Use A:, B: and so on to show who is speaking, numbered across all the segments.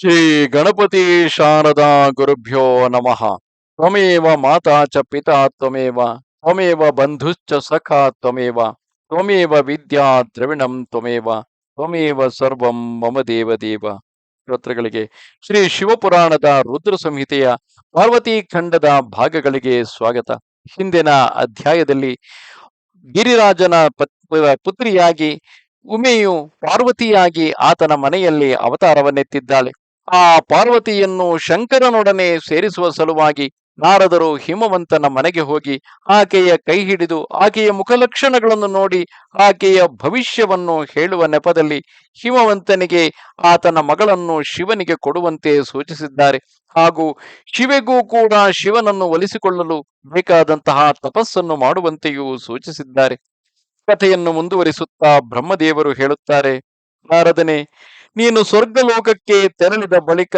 A: ಶ್ರೀ ಗಣಪತಿ ಶಾರದಾ ಗುರುಭ್ಯೋ ನಮಃ. ತ್ವಮೇವ ಮಾತಾ ಚ ಪಿತಾ ತ್ವಮೇವ ತ್ವಮೇವ ಬಂಧುಶ್ಚ ಸಖಾ ತ್ವಮೇವ ತ್ವಮೇವ ವಿದ್ಯಾ ದ್ರವಿಣಂ ತ್ವಮೇವ ತ್ವಮೇವ ಸರ್ವಂ ಮಮ ದೇವ ದೇವ ಶ್ರೋತೃಗಳಿಗೆ ಶ್ರೀ ಶಿವಪುರಾಣದ ರುದ್ರ ಸಂಹಿತೆಯ ಪಾರ್ವತಿ ಖಂಡದ ಭಾಗಗಳಿಗೆ ಸ್ವಾಗತ. ಹಿಂದಿನ ಅಧ್ಯಾಯದಲ್ಲಿ ಗಿರಿರಾಜನ ಪತ್- ಪುತ್ರಿಯಾಗಿ ಉಮೆಯು ಪಾರ್ವತಿಯಾಗಿ ಆತನ ಮನೆಯಲ್ಲಿ ಅವತಾರವನ್ನೆತ್ತಿದ್ದಾಳೆ. ಆ ಪಾರ್ವತಿಯನ್ನು ಶಂಕರನೊಡನೆ ಸೇರಿಸುವ ಸಲುವಾಗಿ ನಾರದರು ಹಿಮವಂತನ ಮನೆಗೆ ಹೋಗಿ ಆಕೆಯ ಕೈ ಹಿಡಿದು ಆಕೆಯ ಮುಖಲಕ್ಷಣಗಳನ್ನು ನೋಡಿ ಆಕೆಯ ಭವಿಷ್ಯವನ್ನು ಹೇಳುವ ನೆಪದಲ್ಲಿ ಹಿಮವಂತನಿಗೆ ಆತನ ಮಗಳನ್ನು ಶಿವನಿಗೆ ಕೊಡುವಂತೆ ಸೂಚಿಸಿದ್ದಾರೆ. ಹಾಗೂ ಶಿವೆಗೂ ಕೂಡ ಶಿವನನ್ನು ಒಲಿಸಿಕೊಳ್ಳಲು ಬೇಕಾದಂತಹ ತಪಸ್ಸನ್ನು ಮಾಡುವಂತೆಯೂ ಸೂಚಿಸಿದ್ದಾರೆ. ಕಥೆಯನ್ನು ಮುಂದುವರಿಸುತ್ತಾ ಬ್ರಹ್ಮದೇವರು ಹೇಳುತ್ತಾರೆ, ನಾರದನೆ ನೀನು ಸ್ವರ್ಗಲೋಕಕ್ಕೆ ತೆರಳಿದ ಬಳಿಕ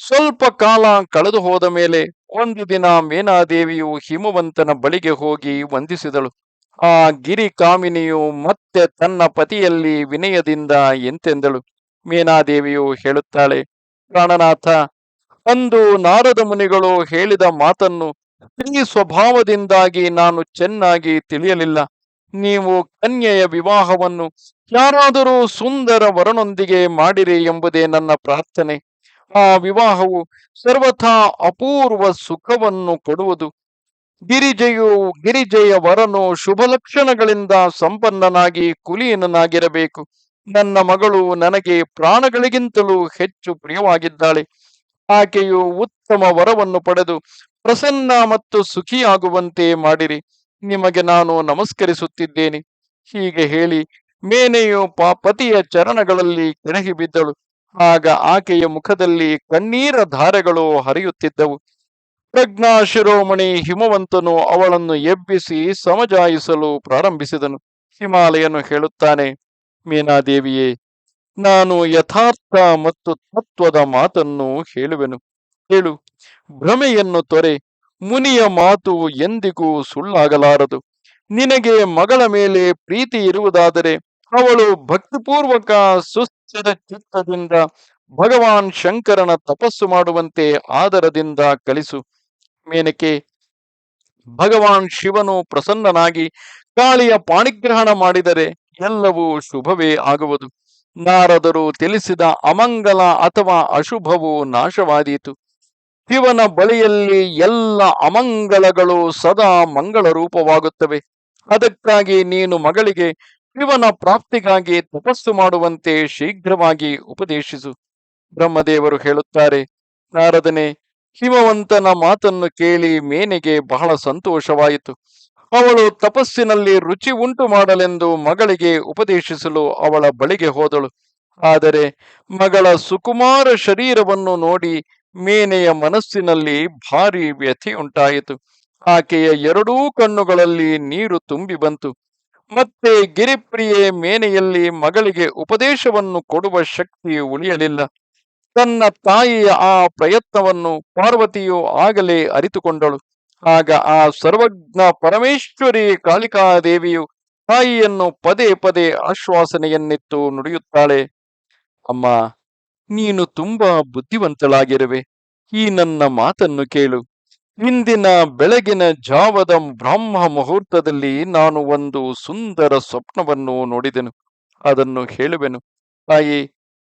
A: ಸ್ವಲ್ಪ ಕಾಲ ಕಳೆದು ಹೋದ ಮೇಲೆ ಒಂದು ದಿನ ಮೇನಾದೇವಿಯು ಹಿಮವಂತನ ಬಳಿಗೆ ಹೋಗಿ ವಂದಿಸಿದಳು. ಆ ಗಿರಿ ಕಾಮಿನಿಯು ಮತ್ತೆ ತನ್ನ ಪತಿಯಲ್ಲಿ ವಿನಯದಿಂದ ಎಂತೆಂದಳು. ಮೇನಾದೇವಿಯು ಹೇಳುತ್ತಾಳೆ, ಪ್ರಾಣನಾಥ, ಅಂದು ನಾರದ ಮುನಿಗಳು ಹೇಳಿದ ಮಾತನ್ನು ಸ್ತ್ರೀ ಸ್ವಭಾವದಿಂದಾಗಿ ನಾನು ಚೆನ್ನಾಗಿ ತಿಳಿಯಲಿಲ್ಲ. ನೀವು ಕನ್ಯೆಯ ವಿವಾಹವನ್ನು ಯಾರಾದರೂ ಸುಂದರ ವರನೊಂದಿಗೆ ಮಾಡಿರಿ ಎಂಬುದೇ ನನ್ನ ಪ್ರಾರ್ಥನೆ. ಆ ವಿವಾಹವು ಸರ್ವಥಾ ಅಪೂರ್ವ ಸುಖವನ್ನು ಕೊಡುವುದು. ಗಿರಿಜೆಯು ಗಿರಿಜೆಯ ವರನು ಶುಭ ಲಕ್ಷಣಗಳಿಂದ ಸಂಪನ್ನನಾಗಿ ಕುಲೀನನಾಗಿರಬೇಕು. ನನ್ನ ಮಗಳು ನನಗೆ ಪ್ರಾಣಗಳಿಗಿಂತಲೂ ಹೆಚ್ಚು ಪ್ರಿಯವಾಗಿದ್ದಾಳೆ. ಆಕೆಯು ಉತ್ತಮ ವರವನ್ನು ಪಡೆದು ಪ್ರಸನ್ನ ಮತ್ತು ಸುಖಿಯಾಗುವಂತೆ ಮಾಡಿರಿ. ನಿಮಗೆ ನಾನು ನಮಸ್ಕರಿಸುತ್ತಿದ್ದೇನೆ. ಹೀಗೆ ಹೇಳಿ ಮೇನೆಯು ಪತಿಯ ಚರಣಗಳಲ್ಲಿ ಕೆಣಗಿ ಬಿದ್ದಳು. ಆಗ ಆಕೆಯ ಮುಖದಲ್ಲಿ ಕಣ್ಣೀರ ಧಾರೆಗಳು ಹರಿಯುತ್ತಿದ್ದವು. ಪ್ರಜ್ಞಾ ಶಿರೋಮಣಿ ಹಿಮವಂತನು ಅವಳನ್ನು ಎಬ್ಬಿಸಿ ಸಮಜಾಯಿಸಲು ಪ್ರಾರಂಭಿಸಿದನು. ಹಿಮಾಲಯನು ಹೇಳುತ್ತಾನೆ, ಮೀನಾದೇವಿಯೇ, ನಾನು ಯಥಾರ್ಥ ಮತ್ತು ತತ್ವದ ಮಾತನ್ನು ಹೇಳುವೆನು. ಹೇಳು, ಭ್ರಮೆಯನ್ನು ತೊರೆ, ಮುನಿಯ ಮಾತು ಎಂದಿಗೂ ಸುಳ್ಳಾಗಲಾರದು. ನಿನಗೆ ಮಗಳ ಮೇಲೆ ಪ್ರೀತಿ ಇರುವುದಾದರೆ ಅವಳು ಭಕ್ತಿಪೂರ್ವಕ ಸುಸ್ಥಿರ ಚಿತ್ತದಿಂದ ಭಗವಾನ್ ಶಂಕರನ ತಪಸ್ಸು ಮಾಡುವಂತೆ ಆದರದಿಂದ ಕಲಿಸು. ಮೇನಕೆ, ಭಗವಾನ್ ಶಿವನು ಪ್ರಸನ್ನನಾಗಿ ಕಾಳಿಯ ಪಾಣಿಗ್ರಹಣ ಮಾಡಿದರೆ ಎಲ್ಲವೂ ಶುಭವೇ ಆಗುವುದು. ನಾರದರು ತಿಳಿಸಿದ ಅಮಂಗಲ ಅಥವಾ ಅಶುಭವು ನಾಶವಾದೀತು. ಶಿವನ ಬಳಿಯಲ್ಲಿ ಎಲ್ಲ ಅಮಂಗಲಗಳು ಸದಾ ಮಂಗಳ ರೂಪವಾಗುತ್ತವೆ ಅದಕ್ಕಾಗಿ ನೀನು ಮಗಳಿಗೆ ಶಿವನ ಪ್ರಾಪ್ತಿಗಾಗಿ ತಪಸ್ಸು ಮಾಡುವಂತೆ ಶೀಘ್ರವಾಗಿ ಉಪದೇಶಿಸು. ಬ್ರಹ್ಮದೇವರು ಹೇಳುತ್ತಾರೆ, ನಾರದನೆ, ಹಿಮವಂತನ ಮಾತನ್ನು ಕೇಳಿ ಮೇನೆಗೆ ಬಹಳ ಸಂತೋಷವಾಯಿತು. ಅವಳು ತಪಸ್ಸಿನಲ್ಲಿ ರುಚಿ ಉಂಟು ಮಾಡಲೆಂದು ಮಗಳಿಗೆ ಉಪದೇಶಿಸಲು ಅವಳ ಬಳಿಗೆ ಹೋದಳು. ಆದರೆ ಮಗಳ ಸುಕುಮಾರ ಶರೀರವನ್ನು ನೋಡಿ ಮೇನೆಯ ಮನಸ್ಸಿನಲ್ಲಿ ಭಾರಿ ವ್ಯಥೆಯುಂಟಾಯಿತು ಆಕೆಯ ಎರಡೂ ಕಣ್ಣುಗಳಲ್ಲಿ ನೀರು ತುಂಬಿ ಬಂತು. ಮತ್ತೆ ಗಿರಿಪ್ರಿಯೆ ಮೇನೆಯಲ್ಲಿ ಮಗಳಿಗೆ ಉಪದೇಶವನ್ನು ಕೊಡುವ ಶಕ್ತಿ ಉಳಿಯಲಿಲ್ಲ. ತನ್ನ ತಾಯಿಯ ಆ ಪ್ರಯತ್ನವನ್ನು ಪಾರ್ವತಿಯು ಆಗಲೇ ಅರಿತುಕೊಂಡಳು. ಆಗ ಆ ಸರ್ವಜ್ಞ ಪರಮೇಶ್ವರಿ ಕಾಳಿಕಾದೇವಿಯು ತಾಯಿಯನ್ನು ಪದೇ ಪದೇ ಆಶ್ವಾಸನೆಯನ್ನಿತ್ತು ನುಡಿಯುತ್ತಾಳೆ. ಅಮ್ಮ, ನೀನು ತುಂಬಾ ಬುದ್ಧಿವಂತಳಾಗಿರುವೆ. ಈ ನನ್ನ ಮಾತನ್ನು ಕೇಳು. ಇಂದಿನ ಬೆಳಗಿನ ಜಾವದ ಬ್ರಾಹ್ಮ ಮುಹೂರ್ತದಲ್ಲಿ ನಾನು ಒಂದು ಸುಂದರ ಸ್ವಪ್ನವನ್ನು ನೋಡಿದೆನು. ಅದನ್ನು ಹೇಳುವೆನು. ತಾಯಿ,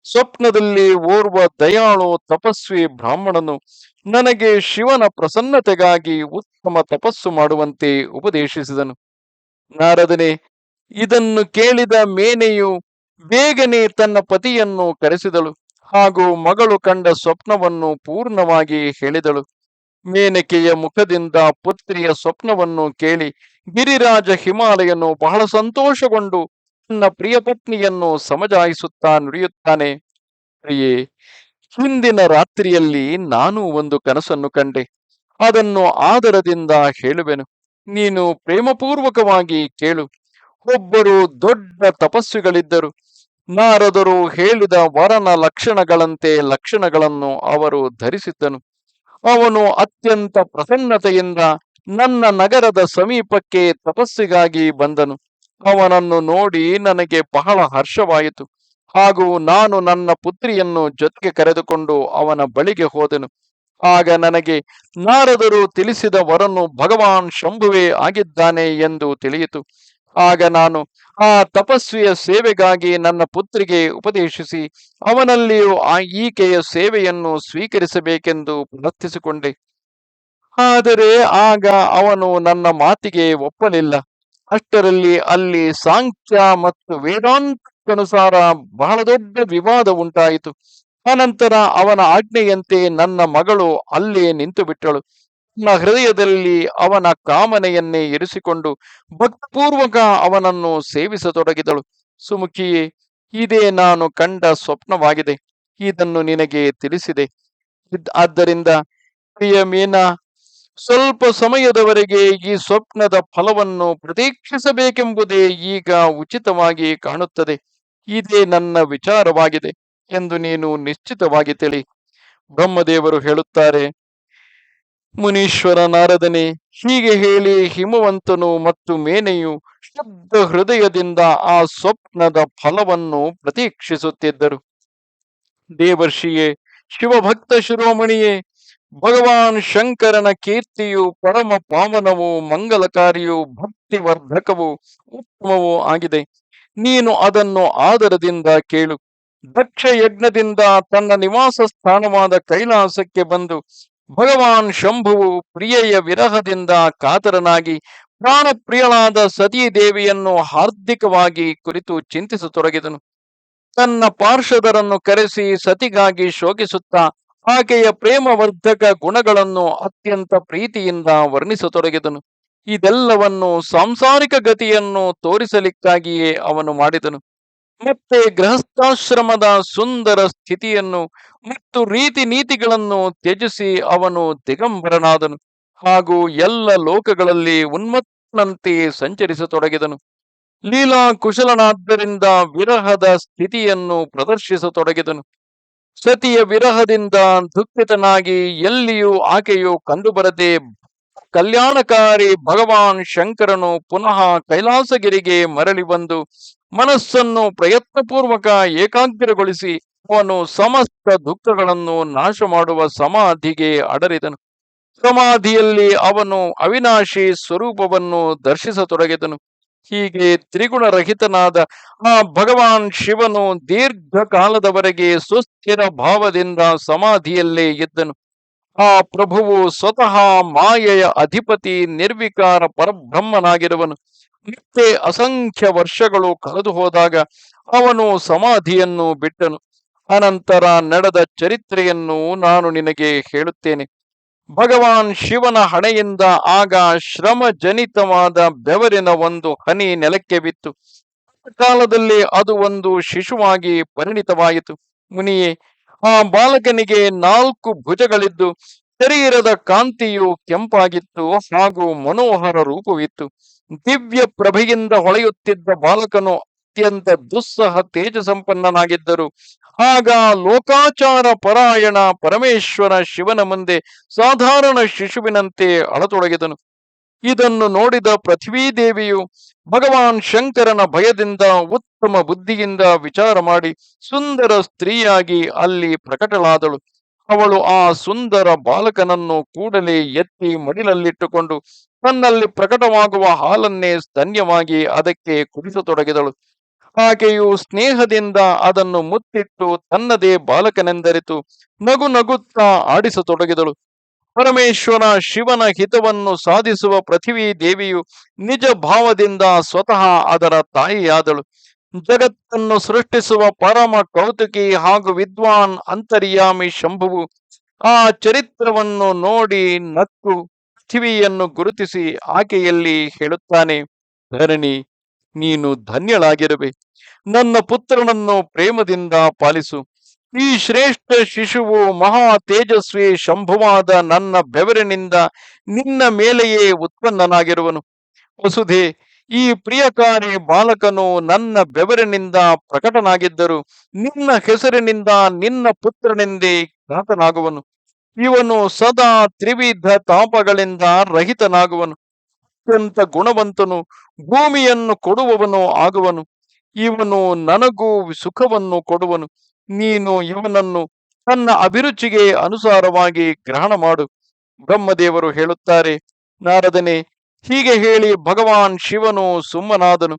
A: ಸ್ವಪ್ನದಲ್ಲಿ ಓರ್ವ ದಯಾಳು ತಪಸ್ವಿ ಬ್ರಾಹ್ಮಣನು ನನಗೆ ಶಿವನ ಪ್ರಸನ್ನತೆಗಾಗಿ ಉತ್ತಮ ತಪಸ್ಸು ಮಾಡುವಂತೆ ಉಪದೇಶಿಸಿದನು. ನಾರದನೆ, ಇದನ್ನು ಕೇಳಿದ ಮೇನೆಯು ಬೇಗನೆ ತನ್ನ ಪತಿಯನ್ನು ಕರೆಸಿದಳು ಹಾಗೂ ಮಗಳು ಕಂಡ ಸ್ವಪ್ನವನ್ನು ಪೂರ್ಣವಾಗಿ ಹೇಳಿದಳು. ಮೇನಕೆಯ ಮುಖದಿಂದ ಪುತ್ರಿಯ ಸ್ವಪ್ನವನ್ನು ಕೇಳಿ ಗಿರಿರಾಜ ಹಿಮಾಲಯನು ಬಹಳ ಸಂತೋಷಗೊಂಡು ತನ್ನ ಪ್ರಿಯ ಪತ್ನಿಯನ್ನು ಸಮಜಾಯಿಸುತ್ತಾ ನುಡಿಯುತ್ತಾನೆ. ಪ್ರಿಯೇ, ಹಿಂದಿನ ರಾತ್ರಿಯಲ್ಲಿ ನಾನು ಒಂದು ಕನಸನ್ನು ಕಂಡೆ. ಅದನ್ನು ಆದರದಿಂದ ಹೇಳುವೆನು. ನೀನು ಪ್ರೇಮಪೂರ್ವಕವಾಗಿ ಕೇಳು. ಒಬ್ಬರು ದೊಡ್ಡ ತಪಸ್ವಿಗಳಿದ್ದರು. ನಾರದರು ಹೇಳಿದ ವರನ ಲಕ್ಷಣಗಳಂತೆ ಲಕ್ಷಣಗಳನ್ನು ಅವರು ಧರಿಸಿದ್ದನು. ಅವನು ಅತ್ಯಂತ ಪ್ರಸನ್ನತೆಯಿಂದ ನನ್ನ ನಗರದ ಸಮೀಪಕ್ಕೆ ತಪಸ್ಸಿಗಾಗಿ ಬಂದನು. ಅವನನ್ನು ನೋಡಿ ನನಗೆ ಬಹಳ ಹರ್ಷವಾಯಿತು. ಹಾಗೂ ನಾನು ನನ್ನ ಪುತ್ರಿಯನ್ನು ಜೊತೆಗೆ ಕರೆದುಕೊಂಡು ಅವನ ಬಳಿಗೆ ಹೋದೆನು. ಆಗ ನನಗೆ, ನಾರದರು ತಿಳಿಸಿದ ವರನು ಭಗವಾನ್ ಶಂಭುವೇ ಆಗಿದ್ದಾನೆ ಎಂದು ತಿಳಿಯಿತು. ಆಗ ನಾನು, ಆ ತಪಸ್ವಿಯ ಸೇವೆಗಾಗಿ ನನ್ನ ಪುತ್ರಿಗೆ ಉಪದೇಶಿಸಿ, ಅವನಲ್ಲಿಯೂ ಆ ಈಕೆಯ ಸೇವೆಯನ್ನು ಸ್ವೀಕರಿಸಬೇಕೆಂದು ಪ್ರಾರ್ಥಿಸಿಕೊಂಡೆ. ಆದರೆ ಆಗ ಅವನು ನನ್ನ ಮಾತಿಗೆ ಒಪ್ಪಲಿಲ್ಲ. ಅಷ್ಟರಲ್ಲಿ ಅಲ್ಲಿ ಸಾಂಖ್ಯ ಮತ್ತು ವೇದಾಂತಕ್ಕನುಸಾರ ಬಹಳ ದೊಡ್ಡ ವಿವಾದ ಉಂಟಾಯಿತು. ಅನಂತರ ಅವನ ಆಜ್ಞೆಯಂತೆ ನನ್ನ ಮಗಳು ಅಲ್ಲೇ ನಿಂತು ಬಿಟ್ಟಳು ನನ್ನ ಹೃದಯದಲ್ಲಿ ಅವನ ಕಾಮನೆಯನ್ನೇ ಇರಿಸಿಕೊಂಡು ಭಕ್ತಪೂರ್ವಕ ಅವನನ್ನು ಸೇವಿಸತೊಡಗಿದಳು. ಸುಮುಖಿಯೇ, ಇದೇ ನಾನು ಕಂಡ ಸ್ವಪ್ನವಾಗಿದೆ. ಇದನ್ನು ನಿನಗೆ ತಿಳಿಸಿದೆ. ಆದ್ದರಿಂದ ಪ್ರಿಯ ಮೀನಾ, ಸ್ವಲ್ಪ ಸಮಯದವರೆಗೆ ಈ ಸ್ವಪ್ನದ ಫಲವನ್ನು ಪ್ರತೀಕ್ಷಿಸಬೇಕೆಂಬುದೇ ಈಗ ಉಚಿತವಾಗಿ ಕಾಣುತ್ತದೆ. ಇದೇ ನನ್ನ ವಿಚಾರವಾಗಿದೆ ಎಂದು ನೀನು ನಿಶ್ಚಿತವಾಗಿ ತಿಳಿ. ಬ್ರಹ್ಮದೇವರು ಹೇಳುತ್ತಾರೆ ಮುನೀಶ್ವರ ನಾರದನೆ, ಹೀಗೆ ಹೇಳಿ ಹಿಮವಂತನು ಮತ್ತು ಮೇನೆಯು ಶಬ್ದ ಹೃದಯದಿಂದ ಆ ಸ್ವಪ್ನದ ಫಲವನ್ನು ಪ್ರತೀಕ್ಷಿಸುತ್ತಿದ್ದರು. ದೇವರ್ಷಿಯೇ, ಶಿವಭಕ್ತ ಶಿರೋಮಣಿಯೇ, ಭಗವಾನ್ ಶಂಕರನ ಕೀರ್ತಿಯು ಪರಮ ಪಾವನವು ಮಂಗಲಕಾರಿಯೂ ಭಕ್ತಿವರ್ಧಕವೂ ಉತ್ತಮವೂ ಆಗಿದೆ. ನೀನು ಅದನ್ನು ಆದರದಿಂದ ಕೇಳು. ದಕ್ಷ ಯಜ್ಞದಿಂದ ತನ್ನ ನಿವಾಸ ಸ್ಥಾನವಾದ ಕೈಲಾಸಕ್ಕೆ ಬಂದು ಭಗವಾನ್ ಶಂಭುವು ಪ್ರಿಯೆಯ ವಿರಹದಿಂದ ಕಾತರನಾಗಿ ಪ್ರಾಣಪ್ರಿಯಳಾದ ಸತೀ ದೇವಿಯನ್ನು ಹಾರ್ದಿಕವಾಗಿ ಕುರಿತು ಚಿಂತಿಸತೊಡಗಿದನು. ತನ್ನ ಪಾರ್ಷದರನ್ನು ಕರೆಸಿ ಸತಿಗಾಗಿ ಶೋಕಿಸುತ್ತಾ ಆಕೆಯ ಪ್ರೇಮವರ್ಧಕ ಗುಣಗಳನ್ನು ಅತ್ಯಂತ ಪ್ರೀತಿಯಿಂದ ವರ್ಣಿಸತೊಡಗಿದನು. ಇದೆಲ್ಲವನ್ನು ಸಾಂಸಾರಿಕ ಗತಿಯನ್ನು ತೋರಿಸಲಿಕ್ಕಾಗಿಯೇ ಅವನು ಮಾಡಿದನು. ಮತ್ತೆ ಗೃಹಸ್ಥಾಶ್ರಮದ ಸುಂದರ ಸ್ಥಿತಿಯನ್ನು ಮತ್ತು ರೀತಿ ನೀತಿಗಳನ್ನು ತ್ಯಜಿಸಿ ಅವನು ದಿಗಂಬರನಾದನು ಹಾಗೂ ಎಲ್ಲ ಲೋಕಗಳಲ್ಲಿ ಉನ್ಮತ್ತನಂತೆ ಸಂಚರಿಸತೊಡಗಿದನು. ಲೀಲಾ ಕುಶಲನಾದ್ದರಿಂದ ವಿರಹದ ಸ್ಥಿತಿಯನ್ನು ಪ್ರದರ್ಶಿಸತೊಡಗಿದನು. ಸತಿಯ ವಿರಹದಿಂದ ದುಃಖಿತನಾಗಿ ಎಲ್ಲಿಯೂ ಆಕೆಯು ಕಂಡುಬರದೆ ಕಲ್ಯಾಣಕಾರಿ ಭಗವಾನ್ ಶಂಕರನು ಪುನಃ ಕೈಲಾಸಗಿರಿಗೆ ಮರಳಿ ಬಂದು ಮನಸ್ಸನ್ನು ಪ್ರಯತ್ನಪೂರ್ವಕ ಏಕಾಗ್ರಗೊಳಿಸಿ ಅವನು ಸಮಸ್ತ ದುಃಖಗಳನ್ನು ನಾಶ ಮಾಡುವ ಸಮಾಧಿಗೆ ಅಡರಿದನು. ಸಮಾಧಿಯಲ್ಲಿ ಅವನು ಅವಿನಾಶಿ ಸ್ವರೂಪವನ್ನು ದರ್ಶಿಸತೊಡಗಿದನು. ಹೀಗೆ ತ್ರಿಗುಣರಹಿತನಾದ ಆ ಭಗವಾನ್ ಶಿವನು ದೀರ್ಘಕಾಲದವರೆಗೆ ಸುಸ್ಥಿರ ಭಾವದಿಂದ ಸಮಾಧಿಯಲ್ಲೇ ಇದ್ದನು. ಆ ಪ್ರಭುವು ಸ್ವತಃ ಮಾಯೆಯ ಅಧಿಪತಿ, ನಿರ್ವಿಕಾರ ಪರಬ್ರಹ್ಮನಾಗಿರುವನು. ಮತ್ತೆ ಅಸಂಖ್ಯ ವರ್ಷಗಳು ಕಳೆದು ಹೋದಾಗ ಅವನು ಸಮಾಧಿಯನ್ನು ಬಿಟ್ಟನು. ಅನಂತರ ನಡೆದ ಚರಿತ್ರೆಯನ್ನು ನಾನು ನಿನಗೆ ಹೇಳುತ್ತೇನೆ. ಭಗವಾನ್ ಶಿವನ ಹಣೆಯಿಂದ ಆಗ ಶ್ರಮ ಜನಿತವಾದ ಬೆವರಿನ ಒಂದು ಹನಿ ನೆಲಕ್ಕೆ ಬಿತ್ತು. ಕಾಲದಲ್ಲಿ ಅದು ಒಂದು ಶಿಶುವಾಗಿ ಪರಿಣಿತವಾಯಿತು. ಮುನಿಯೇ ಆ ಬಾಲಕನಿಗೆ ನಾಲ್ಕು ಭುಜಗಳಿದ್ದು, ಶರೀರದ ಕಾಂತಿಯು ಕೆಂಪಾಗಿತ್ತು ಹಾಗೂ ಮನೋಹರ ರೂಪವಿತ್ತು. ದಿವ್ಯ ಪ್ರಭೆಯಿಂದ ಹೊಳೆಯುತ್ತಿದ್ದ ಬಾಲಕನು ಅತ್ಯಂತ ದುಸ್ಸಹ ತೇಜ ಸಂಪನ್ನನಾಗಿದ್ದರು ಆಗ ಲೋಕಾಚಾರ ಪರಾಯಣ ಪರಮೇಶ್ವರ ಶಿವನ ಮುಂದೆ ಸಾಧಾರಣ ಶಿಶುವಿನಂತೆ ಅಳತೊಡಗಿದನು. ಇದನ್ನು ನೋಡಿದ ಪೃಥ್ವೀ ದೇವಿಯು ಭಗವಾನ್ ಶಂಕರನ ಭಯದಿಂದ ಉತ್ತಮ ಬುದ್ಧಿಯಿಂದ ವಿಚಾರ ಮಾಡಿ ಸುಂದರ ಸ್ತ್ರೀಯಾಗಿ ಅಲ್ಲಿ ಪ್ರಕಟಳಾದಳು. ಅವಳು ಆ ಸುಂದರ ಬಾಲಕನನ್ನು ಕೂಡಲೇ ಎತ್ತಿ ಮಡಿಲಲ್ಲಿಟ್ಟುಕೊಂಡು ತನ್ನಲ್ಲಿ ಪ್ರಕಟವಾಗುವ ಹಾಲನ್ನೇ ಸ್ತನ್ಯವಾಗಿ ಅದಕ್ಕೆ ಕುಡಿಸತೊಡಗಿದಳು. ಆಕೆಯು ಸ್ನೇಹದಿಂದ ಅದನ್ನು ಮುತ್ತಿಟ್ಟು ತನ್ನದೇ ಬಾಲಕನೆಂದರಿತು ನಗು ನಗುತ್ತಾ ಆಡಿಸತೊಡಗಿದಳು. ಪರಮೇಶ್ವರ ಶಿವನ ಹಿತವನ್ನು ಸಾಧಿಸುವ ಪೃಥ್ವೀ ದೇವಿಯು ನಿಜ ಭಾವದಿಂದ ಸ್ವತಃ ಅದರ ತಾಯಿಯಾದಳು. ಜಗತ್ತನ್ನು ಸೃಷ್ಟಿಸುವ ಪರಮ ಕೌತುಕಿ ಹಾಗೂ ವಿದ್ವಾನ್ ಅಂತರ್ಯಾಮಿ ಶಂಭುವು ಆ ಚರಿತ್ರವನ್ನು ನೋಡಿ ನಕ್ಕು ಪೃಥ್ವಿಯನ್ನು ಗುರುತಿಸಿ ಆಕೆಯಲ್ಲಿ ಹೇಳುತ್ತಾನೆ, ಧರಣಿ, ನೀನು ಧನ್ಯಳಾಗಿರುವೆ ನನ್ನ ಪುತ್ರನನ್ನು ಪ್ರೇಮದಿಂದ ಪಾಲಿಸು. ಈ ಶ್ರೇಷ್ಠ ಶಿಶುವು ಮಹಾ ತೇಜಸ್ವಿ ಶಂಭುವಾದ ನನ್ನ ಬೆವರಿನಿಂದ ನಿನ್ನ ಮೇಲೆಯೇ ಉತ್ಪನ್ನನಾಗಿರುವನು ವಸುಧೆ, ಈ ಪ್ರಿಯಕಾರಿ ಬಾಲಕನು ನನ್ನ ಬೆವರಿನಿಂದ ಪ್ರಕಟನಾಗಿದ್ದರು ನಿನ್ನ ಹೆಸರಿನಿಂದ ನಿನ್ನ ಪುತ್ರನೆಂದೇ ಖ್ಯಾತನಾಗುವನು. ಇವನು ಸದಾ ತ್ರಿವಿಧ ತಾಪಗಳಿಂದ ರಹಿತನಾಗುವನು. ಅತ್ಯಂತ ಗುಣವಂತನು, ಭೂಮಿಯನ್ನು ಕೊಡುವವನು ಆಗುವನು. ಇವನು ನನಗೂ ಸುಖವನ್ನು ಕೊಡುವನು. ನೀನು ಇವನನ್ನು ತನ್ನ ಅಭಿರುಚಿಗೆ ಅನುಸಾರವಾಗಿ ಗ್ರಹಣ ಮಾಡು. ಬ್ರಹ್ಮದೇವರು ಹೇಳುತ್ತಾರೆ, ನಾರದನೆ, ಹೀಗೆ ಹೇಳಿ ಭಗವಾನ್ ಶಿವನು ಸುಮ್ಮನಾದನು.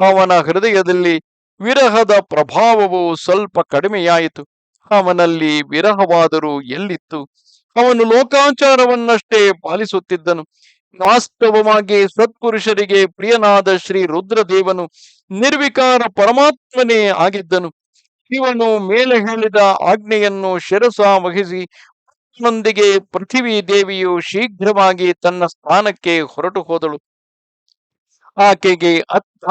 A: ಅವನ ಹೃದಯದಲ್ಲಿ ವಿರಹದ ಪ್ರಭಾವವು ಸ್ವಲ್ಪ ಕಡಿಮೆಯಾಯಿತು. ಅವನಲ್ಲಿ ವಿರಹವಾದರೂ ಎಲ್ಲಿತ್ತು? ಅವನು ಲೋಕಾಚಾರವನ್ನಷ್ಟೇ ಪಾಲಿಸುತ್ತಿದ್ದನು. ವಾಸ್ತವವಾಗಿ ಸತ್ಪುರುಷರಿಗೆ ಪ್ರಿಯನಾದ ಶ್ರೀ ರುದ್ರದೇವನು ನಿರ್ವಿಕಾರ ಪರಮಾತ್ಮನೇ ಆಗಿದ್ದನು. ಶಿವನು ಮೇಲೆ ಹೇಳಿದ ಆಜ್ಞೆಯನ್ನು ಶಿರಸ ವಹಿಸಿ ನೊಂದಿಗೆ ಪೃಥಿವಿ ದೇವಿಯು ಶೀಘ್ರವಾಗಿ ತನ್ನ ಸ್ಥಾನಕ್ಕೆ ಹೊರಟು ಹೋದಳು. ಆಕೆಗೆ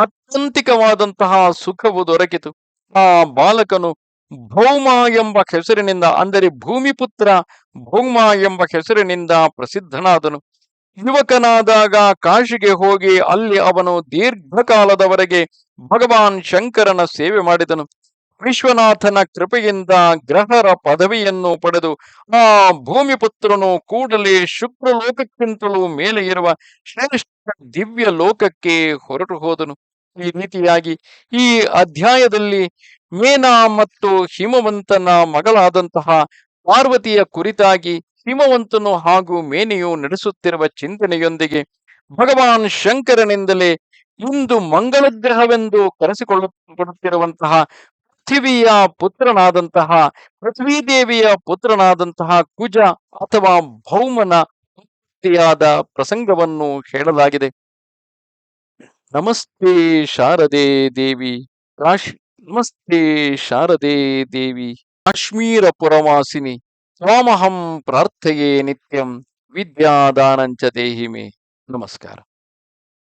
A: ಆತ್ಯಂತಿಕವಾದಂತಹ ಸುಖವು ದೊರಕಿತು. ಆ ಬಾಲಕನು ಭೌಮ ಎಂಬ ಹೆಸರಿನಿಂದ, ಅಂದರೆ ಭೂಮಿಪುತ್ರ ಭೌಮ ಎಂಬ ಹೆಸರಿನಿಂದ ಪ್ರಸಿದ್ಧನಾದನು. ಯುವಕನಾದಾಗ ಕಾಶಿಗೆ ಹೋಗಿ ಅಲ್ಲಿ ಅವನು ದೀರ್ಘಕಾಲದವರೆಗೆ ಭಗವಾನ್ ಶಂಕರನ ಸೇವೆ ಮಾಡಿದನು. ವಿಶ್ವನಾಥನ ಕೃಪೆಯಿಂದ ಗ್ರಹರ ಪದವಿಯನ್ನು ಪಡೆದು ಆ ಭೂಮಿಪುತ್ರನು ಕೂಡಲೇ ಶುಕ್ರ ಲೋಕಕ್ಕಿಂತಲೂ ಮೇಲೆ ಇರುವ ಶ್ರೇಷ್ಠ ದಿವ್ಯ ಲೋಕಕ್ಕೆ ಹೊರಟು ಹೋದನು. ಈ ರೀತಿಯಾಗಿ ಈ ಅಧ್ಯಾಯದಲ್ಲಿ ಮೇನಾ ಮತ್ತು ಹಿಮವಂತನ ಮಗಳಾದಂತಹ ಪಾರ್ವತಿಯ ಕುರಿತಾಗಿ ಹಿಮವಂತನು ಹಾಗೂ ಮೇನೆಯು ನಡೆಸುತ್ತಿರುವ ಚಿಂತನೆಯೊಂದಿಗೆ ಭಗವಾನ್ ಶಂಕರನಿಂದಲೇ ಇಂದು ಮಂಗಳ ಗ್ರಹವೆಂದು ಕರೆಸಿಕೊಳ್ಳಲ್ಪಡುತ್ತಿರುವಂತಹ ಪೃಥ್ವಿಯ ಪುತ್ರನಾದಂತಹ, ಪೃಥ್ವೀದೇವಿಯ ಪುತ್ರನಾದಂತಹ ಕುಜ ಅಥವಾ ಭೌಮನ ಉತ್ಪತ್ತಿಯಾದ ಪ್ರಸಂಗವನ್ನು ಹೇಳಲಾಗಿದೆ. ನಮಸ್ತೆ ಶಾರದೆ ದೇವಿ, ಕಾಶ್, ನಮಸ್ತೆ ಶಾರದೆ ದೇವಿ, ಕಾಶ್ಮೀರ ಪುರವಾಸಿನಿ ಸ್ವಾಮಹಂ ಪ್ರಾರ್ಥಯೇ ನಿತ್ಯಂ, ವಿದ್ಯಾದಾನಂಚ ದೇಹಿಮೆ. ನಮಸ್ಕಾರ.